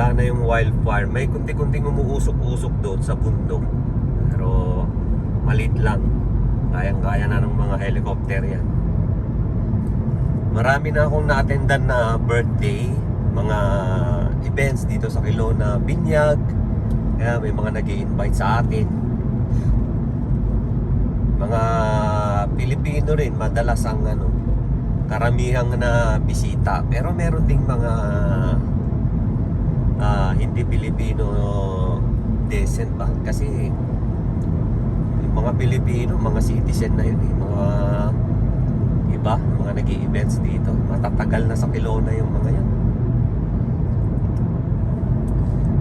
wala na yung wildfire. May kunti-kunting umuusok-usok doon sa bundok. Pero malit lang. Kayang-kaya na ng mga helicopter yan. Marami na akong na-attendan na birthday, mga events dito sa Kilona, Binyag. Kaya may mga nag invite sa atin. Mga Pilipino rin, madalas ang ano, karamihang na bisita. Pero meron ding mga ah, hindi Pilipino decent ba? Kasi yung mga Pilipino, mga citizen na yun eh. Mga iba, mga nag events dito. Matatagal na sa Kilona yung mga yan.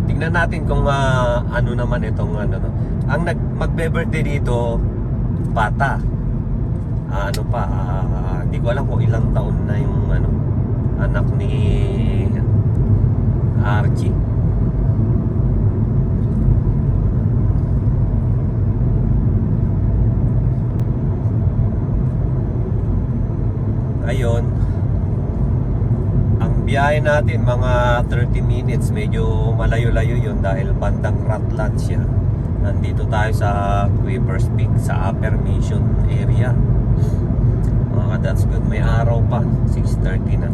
Tingnan natin kung ah, ano naman itong ano no. Ang nag magbe-birthday dito bata. Ah, ano pa, ah, hindi ko alam kung ilang taon na yung ano anak ni Archie. Ayun. Ang biyahe natin mga 30 minutes, medyo malayo-layo yun dahil bandang Ratlan siya. Nandito tayo sa Quivers Peak sa Upper Mission area. Mga that's good. May araw pa, 6.30 na.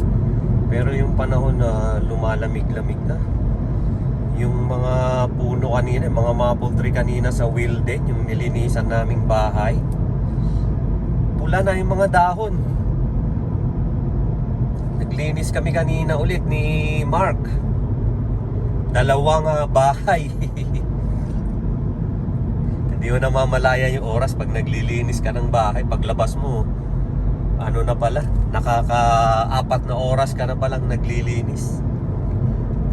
Pero yung panahon na lumalamig-lamig na. Yung mga puno kanina, mga maple tree kanina sa Wilden, yung nilinisan naming bahay. Pula na yung mga dahon. Naglinis kami kanina ulit ni Mark. Dalawang ah, bahay. Hindi mo na mamalaya yung oras pag naglilinis ka ng bahay. Paglabas mo, ano na pala, nakaka-apat na oras ka na palang naglilinis.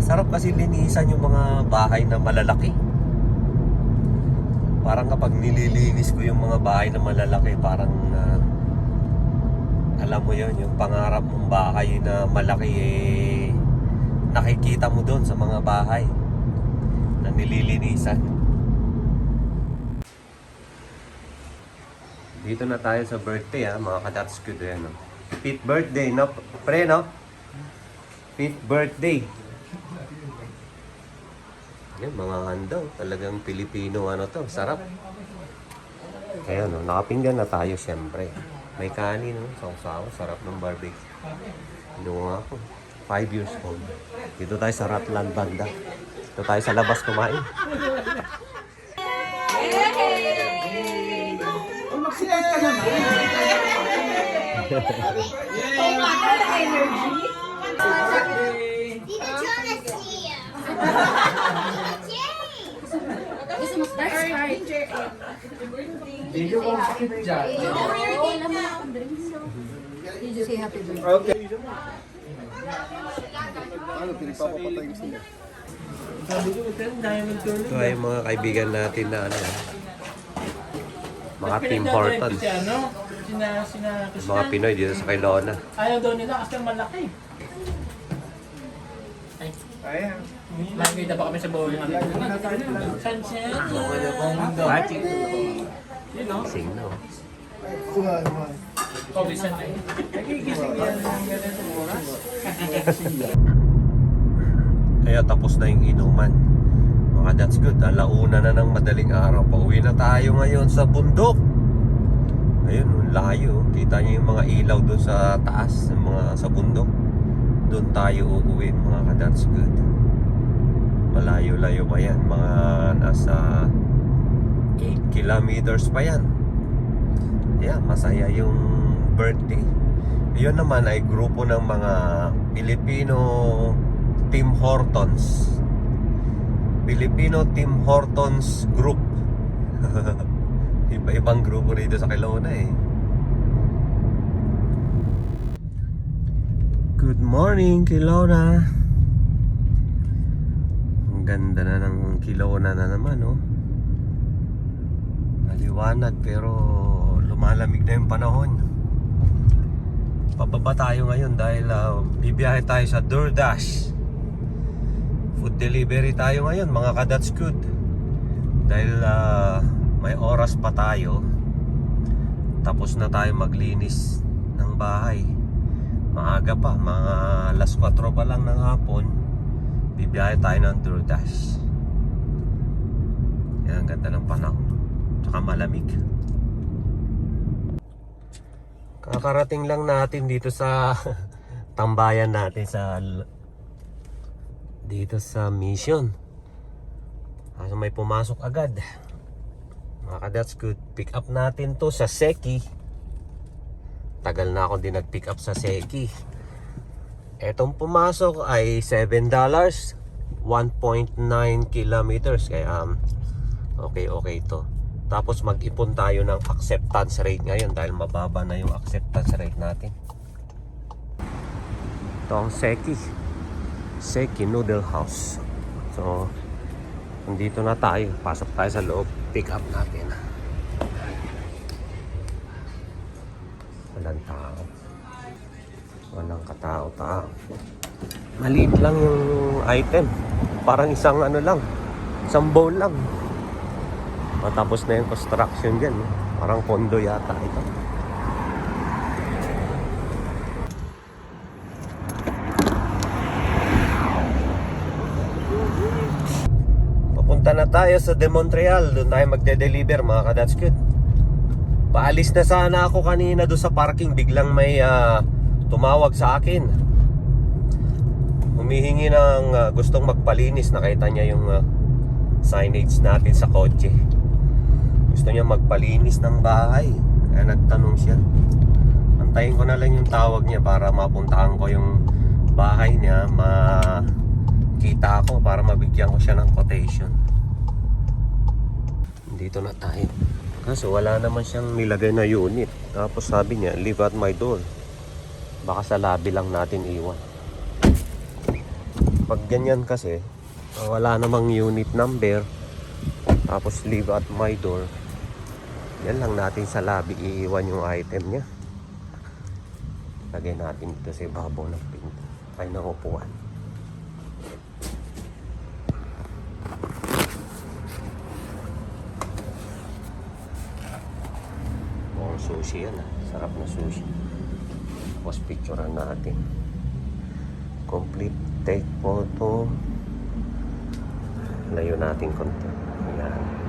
Sarap kasi linisan yung mga bahay na malalaki. Parang kapag nililinis ko yung mga bahay na malalaki, parang ah, alam mo yon yung pangarap mong bahay na malaki eh, nakikita mo doon sa mga bahay na nililinisan. Dito na tayo sa birthday ha, mga ka-that's good yan. No? Fifth birthday, no? Pre, no? Fifth birthday. Yan, mga handa. oh. Talagang Pilipino ano to. Sarap. Kaya no, nakapinggan na tayo siyempre. May kanin, no? Sausaw. Sarap ng barbecue. Inuha ako. Five years old. Dito tayo sa Ratlan Banda. Dito tayo sa labas kumain. Dito Jonas here. Video kong sakit dyan. Did you say happy birthday? Okay. Ano, pinagpapapatay gusto niya? Ito ay mga kaibigan natin na ano. Mga Tim Hortons. Si ano? Sina, sina Mga Pinoy dito sa Kelowna. Ayaw daw nila kasi malaki. Ay, Ayan. nakikita pa kami sa bawal ng Sunset. Party. You know, Sing no. Cognizant eh. Nagigising yan ng ganito oras. Kaya tapos na yung inuman. Mga that's good. Alauna na ng madaling araw. Pauwi na tayo ngayon sa bundok. Ayun, layo. Kita niyo yung mga ilaw doon sa taas, yung mga sa bundok. Doon tayo uuwi, mga ka that's good. Malayo-layo pa yan. Mga nasa 8 kilometers pa yan. Yeah, masaya yung birthday. Yun naman ay grupo ng mga Pilipino Tim Hortons. Filipino Tim Hortons Group. Iba-ibang grupo rito sa Kelowna eh. Good morning, Kelowna. Ang ganda na ng Kelowna na naman, oh. Maliwanag pero lumalamig na yung panahon. Pababa tayo ngayon dahil ah, bibiyahe tayo sa DoorDash. Food delivery tayo ngayon, mga kadats good. Dahil ah, may oras pa tayo. Tapos na tayo maglinis ng bahay. Maaga pa, mga alas 4 pa lang ng hapon. Bibiyahe tayo ng DoorDash. Yan, ang ganda ng panahon. Tsaka malamig. Kakarating lang natin dito sa tambayan natin sa dito sa mission. Kaso may pumasok agad. Mga that's good. Pick up natin to sa Seki. Tagal na ako din nag-pick up sa Seki. Etong pumasok ay $7 1.9 kilometers. Kaya um, okay okay to tapos mag-ipon tayo ng acceptance rate ngayon dahil mababa na yung acceptance rate natin. Ito ang Seki. Seki Noodle House. So nandito na tayo. Pasok tayo sa loob. Pick up natin walang tao. Walang katao-tao maliit lang yung item. Parang isang ano lang. Isang bowl lang. Matapos na yung construction dyan. Parang kondo yata ito. Papunta na tayo sa De Montreal. Doon tayo magde-deliver mga ka that's good paalis na sana ako kanina doon sa parking. Biglang may ah, tumawag sa akin. Humihingi ng ah, gustong magpalinis. Nakita niya yung ah, signage natin sa kotse. Gusto niya magpalinis ng bahay. Kaya nagtanong siya. Antayin ko na lang yung tawag niya para mapuntahan ko yung bahay niya. Makita ako para mabigyan ko siya ng quotation. Dito na tayo kaso wala naman siyang nilagay na unit. Tapos sabi niya leave at my door. Baka sa lobby lang natin iwan. Pag ganyan kasi wala namang unit number tapos leave at my door yan lang natin sa lobby iiwan yung item niya. Lagay natin dito sa ibabaw ng pinto. Ay ng upuan mukhang sushi yan ah. Sarap na sushi. Tapos picturean natin. Complete. Take photo. Layo natin konti. Yan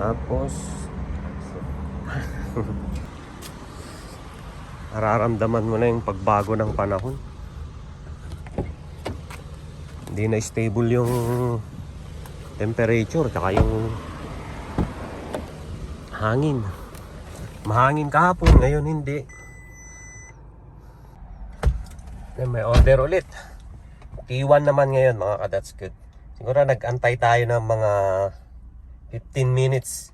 tapos nararamdaman mo na yung pagbago ng panahon. Hindi na stable yung temperature tsaka yung hangin mahangin kahapon ngayon hindi. Then may order ulit. T1 naman ngayon mga ka-that's good. Siguro nag-antay tayo ng mga 15 minutes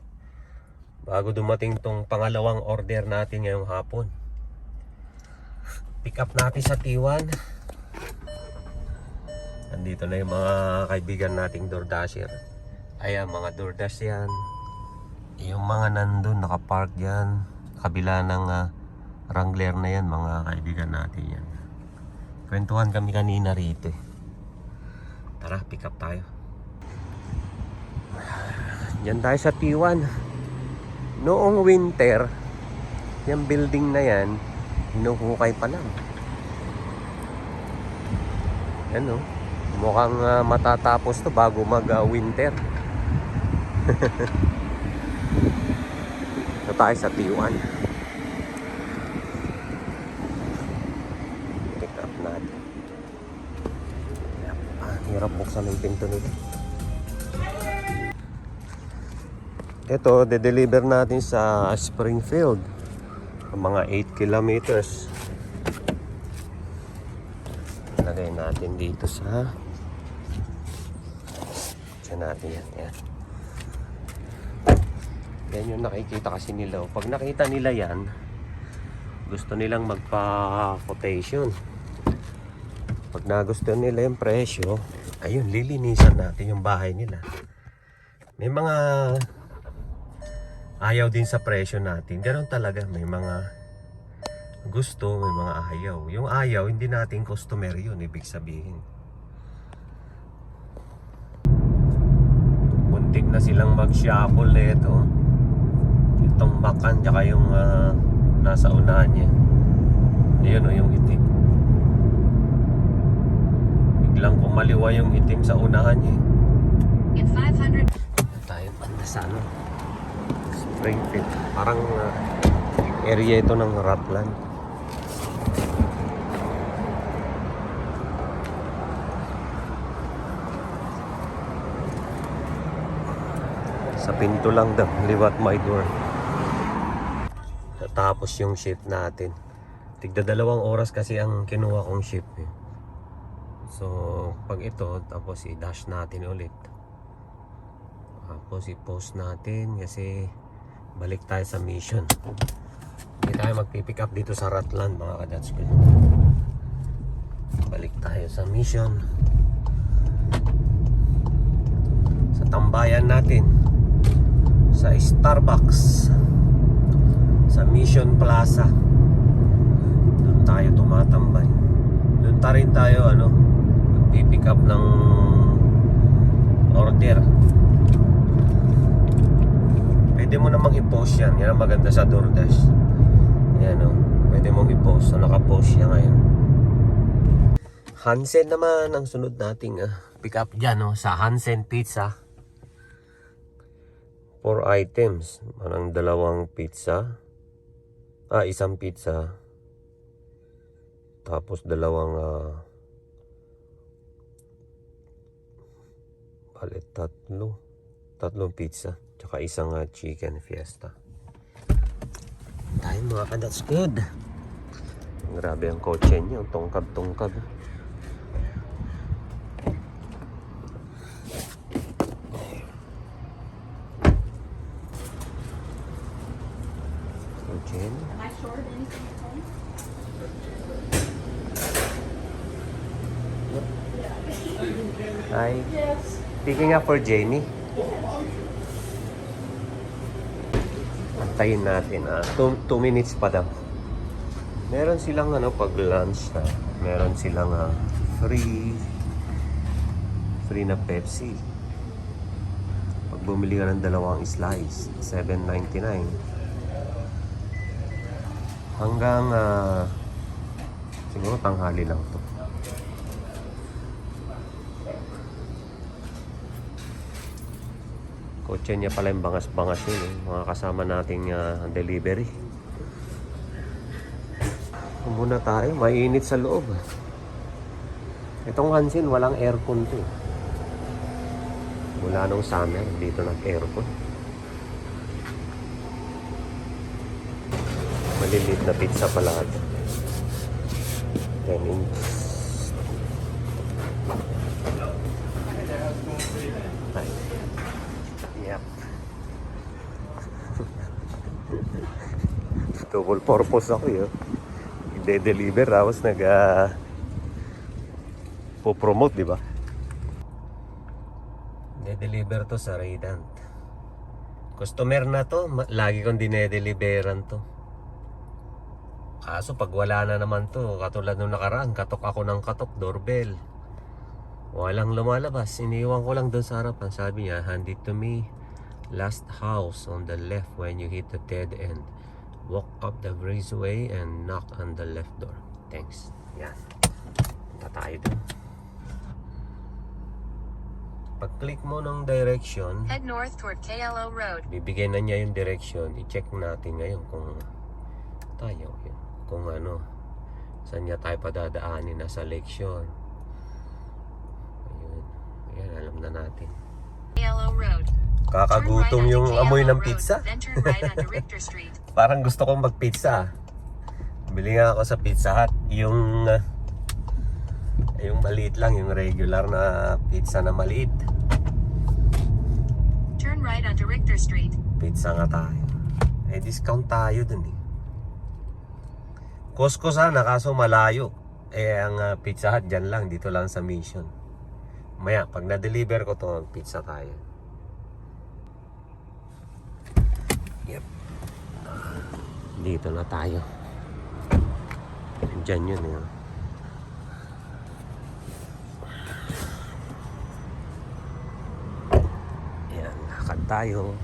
bago dumating tong pangalawang order natin ngayong hapon. Pick up natin sa T1 nandito na yung mga kaibigan nating DoorDasher. Ayan mga DoorDash yan yung mga nandun nakapark dyan kabila ng ah, Wrangler na yan mga kaibigan natin yan kwentuhan kami kanina rito eh. tara pick up tayo Diyan tayo sa T1. Noong winter, yung building na yan, hinuhukay pa lang. Yan o. Mukhang ah, matatapos to bago mag-winter. Ito tayo sa T1. Pick up natin. Ah, hirap buksan yung pinto nito. Ito, de-deliver natin sa Springfield. Mga 8 kilometers. Lagay natin dito sa... Diyan natin yan. Yan. Yan yung nakikita kasi nila. oh. Pag nakita nila yan, gusto nilang magpa-quotation. Pag nagustuhan nila yung presyo, ayun, lilinisan natin yung bahay nila. May mga ayaw din sa presyo natin. Ganun talaga, may mga gusto, may mga ayaw. Yung ayaw, hindi natin customer yun, ibig sabihin. Muntik na silang mag-shuffle na ito. Itong makan, tsaka yung ah, nasa unahan niya. Ayun o, yung itim. biglang kumaliwa yung itim sa unahan niya. In 500 tayo banda sa ano Springfield parang uh, area ito ng Ratland sa pinto lang daw liwat my door natapos yung shift natin tigda dalawang oras kasi ang kinuha kong shift eh. so pag ito tapos i-dash natin ulit tapos i-post natin kasi balik tayo sa mission. Hindi tayo magpipick up dito sa Ratland mga kadats ko. Balik tayo sa mission. Sa tambayan natin. Sa Starbucks. Sa Mission Plaza. Doon tayo tumatambay. Doon ta rin tayo ano, magpipick up ng order. Pwede mo namang i-post yan. Yan ang maganda sa DoorDash. Yan o. Pwede mong i-post. So, naka-post siya ngayon. Hansen naman ang sunod nating ah, pick up dyan no? sa Hansen Pizza. Four items. Parang dalawang pizza. Ah, isang pizza. Tapos dalawang ah, bale, tatlo. Tatlong pizza. Tsaka isang ah, chicken fiesta. Tayo mga ka, that's good. Grabe ang kotse niya. Ang tungkad-tungkad. Kotse Hi. Picking up for Jamie. Antayin natin. Ah, two, two minutes pa daw. Meron silang ano pag lunch na. Meron silang ah, free free na Pepsi. Pag bumili ka ng dalawang slice, 7.99. Hanggang ah, siguro tanghali lang to. Kotse niya pala yung bangas-bangas yun. Eh. Mga kasama nating ah, delivery. Muna tayo. Mainit sa loob. Itong Hansin, walang aircon to. eh. Mula nung summer, dito nag-aircon. Maliliit na pizza pala. 10 inches. Ay. Yep. Double purpose ako yun. I-deliver tapos nag uh, po-promote, di ba? De-deliver to sa Radiant. Customer na to, lagi kong dinedeliveran to. Kaso pag wala na naman to, katulad nung nakaraan, katok ako ng katok, doorbell. Walang lumalabas. Iniwan ko lang doon sa harapan. Sabi niya, hand it to me. Last house on the left when you hit the dead end. Walk up the breezeway and knock on the left door. Thanks. Yan. Punta tayo doon. Pag-click mo ng direction, Head north toward KLO Road. bibigyan na niya yung direction. I-check natin ngayon kung tayo, yun. kung ano, saan niya tayo padadaanin na sa leksyon. Ayun. Ayan, alam na natin. KLO Road. Kakagutom yung amoy ng pizza. Parang gusto kong mag-pizza. Bili nga ako sa Pizza Hut. Yung uh, yung maliit lang, yung regular na pizza na maliit. Turn right onto Richter Street. Pizza nga tayo. Eh, discount tayo dun eh. Costco sana, kaso malayo. Eh, ang uh, Pizza Hut dyan lang, dito lang sa Mission. Maya, pag na-deliver ko to, pizza tayo. Yep. Dito na tayo. Dyan yun eh. Yan, lakad tayo.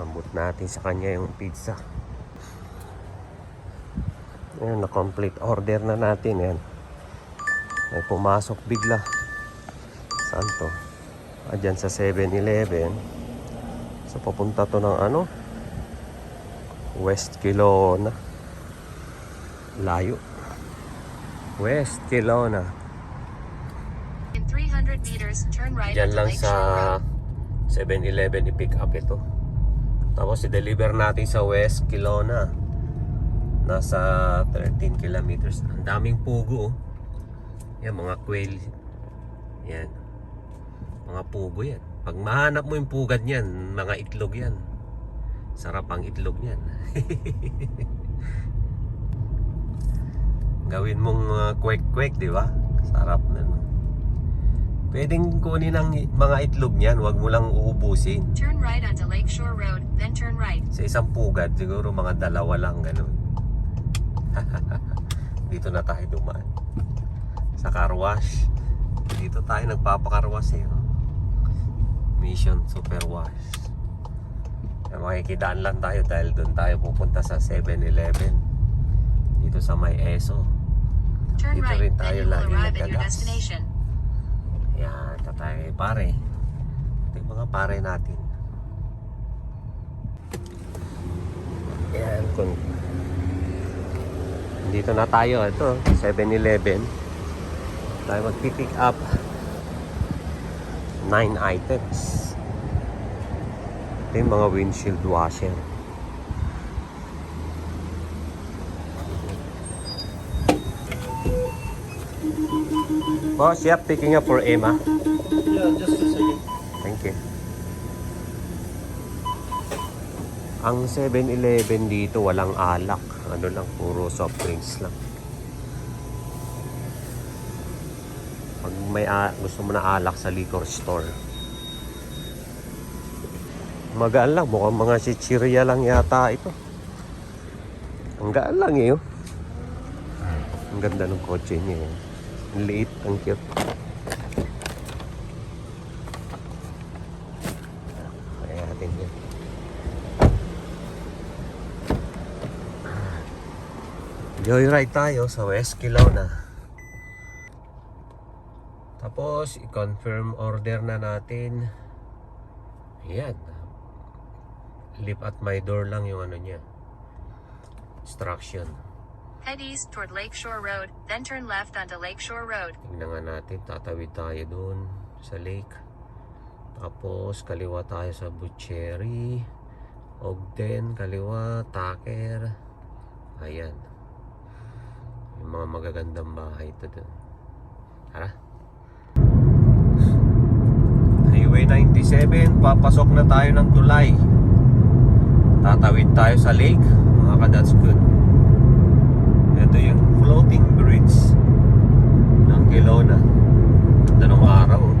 Rambut natin sa kanya yung pizza. Ayan, na-complete order na natin yan. May pumasok bigla. Saan to? Ah, sa 7-Eleven. So, papunta to ng ano? West Kelowna. Layo. West Kelowna. In 300 meters, turn right Diyan lang sa 7-Eleven i-pick up ito. Tapos i-deliver natin sa West Kelowna. Nasa 13 kilometers. Ang daming pugo. oh. Yan, mga quail. Yan. Mga pugo yan. Pag mahanap mo yung pugad niyan, mga itlog yan. Sarap ang itlog niyan. Gawin mong uh, kwek-kwek, di ba? Sarap na. no? Pwedeng kunin ang mga itlog niyan, wag mo lang uubusin. Turn right onto Lakeshore Road, then turn right. Sa isang pugad, siguro mga dalawa lang ganun. Dito na tayo dumaan. Sa car wash. Dito tayo nagpapakarwas eh. oh. Mission Super Wash. Kaya makikidaan lang tayo dahil doon tayo pupunta sa 7-Eleven. Dito sa may ESO. Turn Dito right, rin tayo will lagi nagkagas. Yan, ito tayo pare. Ito yung mga pare natin. Yan, kung dito na tayo, ito, 7-Eleven. Tayo magpipick up 9 items. Ito yung mga windshield washer. Boss, yep, picking up for Emma. Yeah, just a second. Thank you. Ang 7-Eleven dito walang alak. Ano lang, puro soft drinks lang. Pag may gusto mo na alak sa liquor store. Magaan lang, mukhang mga chichirya lang yata ito. Ang gaan lang eh. oh. Ang ganda ng kotse niya. eh. Ang liit, ang cute. Kaya natin. Joyride tayo sa West Kelowna. Tapos, i-confirm order na natin. Ayan. Leave at my door lang yung ano niya. Instruction. Head east toward Lakeshore Road, then turn left onto Lakeshore Road. Tingnan nga natin, tatawid tayo doon sa lake. Tapos, kaliwa tayo sa Butcheri. Ogden, kaliwa, Taker. Ayan. Yung mga magagandang bahay ito doon. Tara. Highway 97, papasok na tayo ng tulay. Tatawid tayo sa lake. Mga ka, that's good. Ito yung floating bridge ng Kelowna. Ganda ng araw. oh.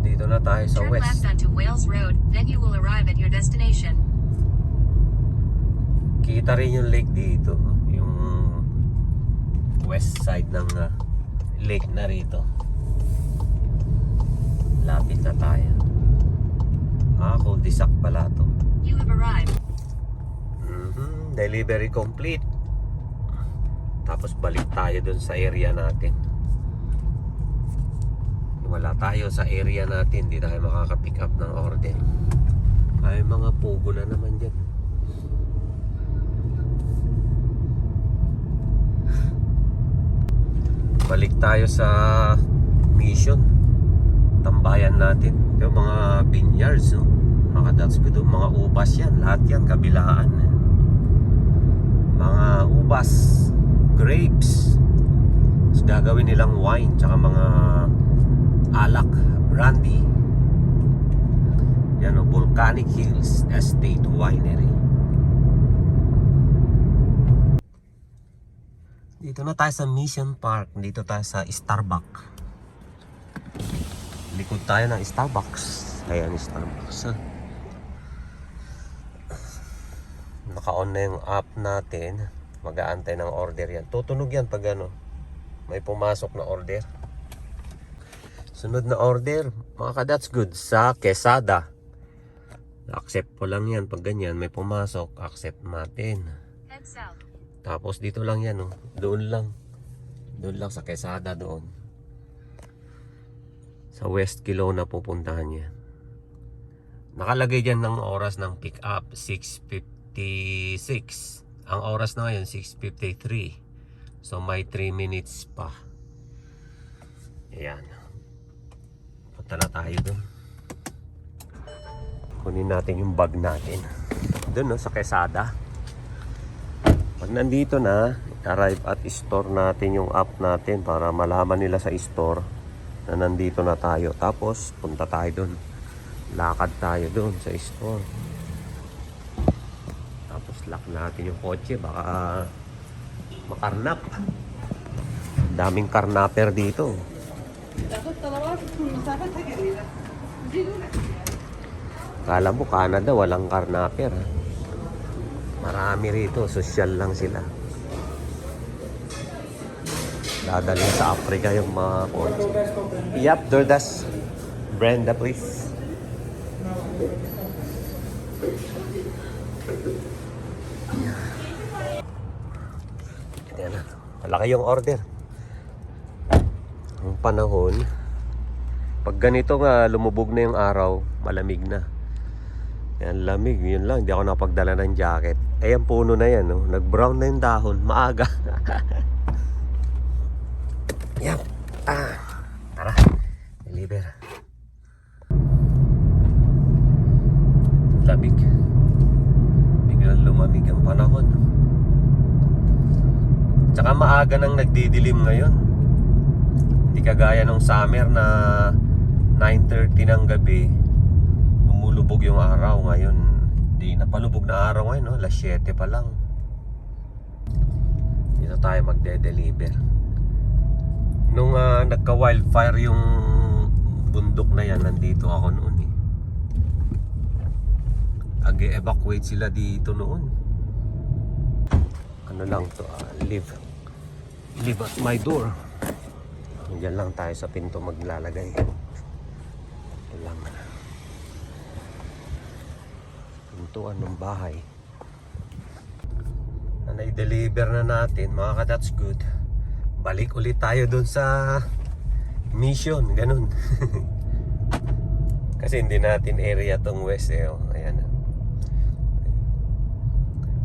Dito na tayo sa Turn left west. onto Wales Road, then you will arrive at your destination. Kita rin yung lake dito. Yung west side ng uh, lake na rito. Lapit na tayo. Ah, cul-de-sac pala to. You have arrived. Mhm, Delivery complete. Tapos balik tayo dun sa area natin. Wala tayo sa area natin, di tayo makaka-pick up ng order. Ay mga pugo na naman dyan. Balik tayo sa mission. Tambayan natin. Yung mga vineyards, no? Mga that's good, oh. mga ubas yan. Lahat yan, kabilaan. Mga ubas, grapes. Tapos gagawin nilang wine, tsaka mga alak, brandy. Yan o, Volcanic Hills Estate Winery. Dito na tayo sa Mission Park. Dito tayo sa Starbucks. Likod tayo ng Starbucks. Ayan, Starbucks. Naka-on na yung app natin. Mag-aantay ng order yan. Tutunog yan pag ano, may pumasok na order. Sunod na order, mga ka that's good, sa Quesada. Accept ko lang yan pag ganyan, may pumasok, accept natin. Head south. Tapos dito lang yan, oh. doon lang. Doon lang sa Quesada doon. Sa West Kilo na pupuntahan niya. Nakalagay dyan ng oras ng pick up 6.56. Ang oras na ngayon 6.53. So may 3 minutes pa. Ayan. Punta na tayo doon. Kunin natin yung bag natin. Doon no, sa Quesada. Pag nandito na, arrive at store natin yung app natin para malaman nila sa store na nandito na tayo. Tapos, punta tayo doon. Lakad tayo doon sa store. Tapos, lock natin yung kotse. Baka makarnap. Daming karnaper dito. Kala mo Canada walang karnaper. ha? Marami rito, social lang sila. Dadalhin sa Africa yung mga kotse. Yep, Dordas. Brenda, please. Yan na. Malaki yung order. Ang panahon, pag ganito nga lumubog na yung araw, malamig na. Yan, lamig. Yun lang. Hindi ako napagdala ng jacket. Eh, puno na yan. No? Nag-brown na yung dahon. Maaga. yan. Ah. Tara. Deliver. Lamig. Biglang lumamig ang panahon. Tsaka maaga nang nagdidilim ngayon. Hindi kagaya nung summer na 9.30 ng gabi lumulubog yung araw ngayon. Hindi na palubog na araw ngayon, no? Alas 7 pa lang. Dito tayo magde-deliver. Nung ah, nagka-wildfire yung bundok na yan, nandito ako noon eh. Ag-evacuate sila dito noon. Ano lang to, ah, live. Live at my door. Diyan lang tayo sa pinto maglalagay. Ito lang pintuan ng bahay na nai-deliver na natin mga ka that's good balik ulit tayo dun sa mission ganun. Kasi hindi natin area tong west eh oh. ayan na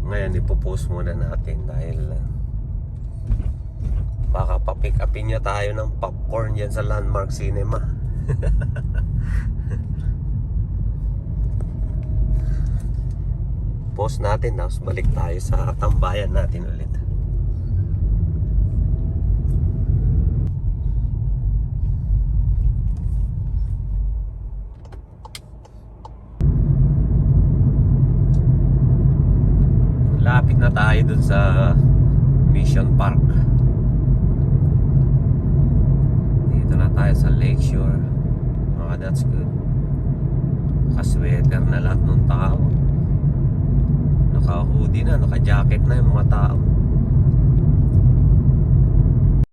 ngayon ipopost muna natin dahil uh, baka pa-pick upin niya tayo ng popcorn dyan sa Landmark Cinema. Post natin tapos balik tayo sa tambayan natin ulit